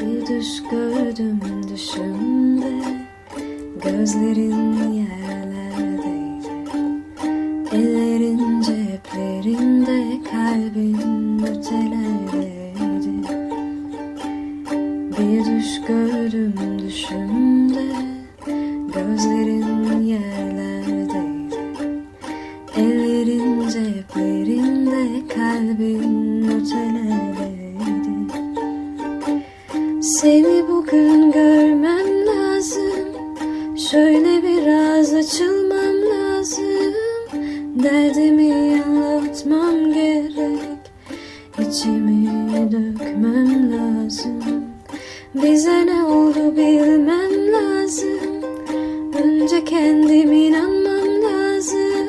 Bir düş gördüm düşümde Gözlerin yerlerdeydi Ellerin ceplerinde Kalbin ötelerdeydi Bir düş gördüm düşümde Gözlerin yerlerdeydi Ellerin ceplerinde Kalbin ötelerdeydi seni bugün görmem lazım. Şöyle biraz açılmam lazım. Derdimi anlatmam gerek. İçimi dökmem lazım. Bize ne oldu bilmem lazım. Önce kendim inanmam lazım.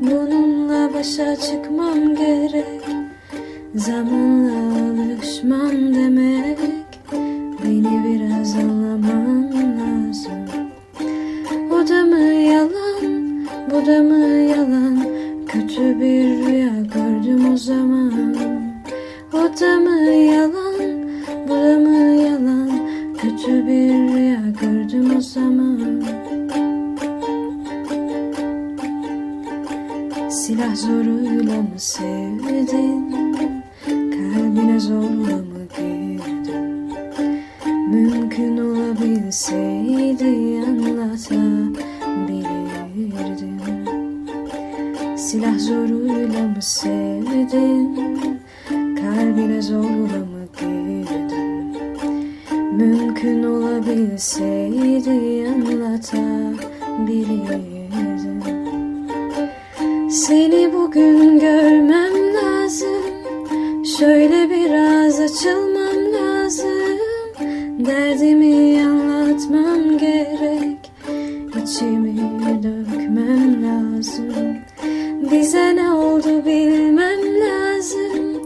Bununla başa çıkmam gerek. Zamanla alışmam demek Bu da mı yalan Kötü bir rüya gördüm o zaman O da mı yalan Bu da mı yalan Kötü bir rüya gördüm o zaman Silah zoruyla mı sevdin? Kalbine zorla mı girdin? Mümkün olabilseydi anlatabilirdim Silah zoruyla mı sevdin? Kalbine zorla mı girdin? Mümkün olabilseydi anlatabilirdim seni bugün görmem lazım Şöyle biraz açılmam lazım Derdimi anlatmam Bize ne oldu bilmem lazım.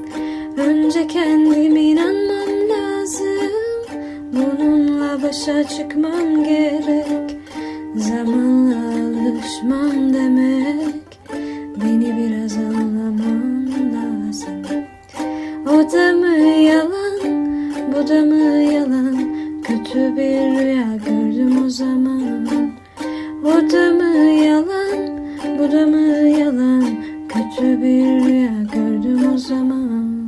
Önce kendim inanmam lazım. Bununla başa çıkmam gerek. Zamanla alışmam demek. Beni biraz anlaman lazım. O da mı yalan? Bu da mı yalan? Kötü bir rüya gördüm o zaman. O da mı yalan Bu da mı yalan Kötü bir rüya gördüm o zaman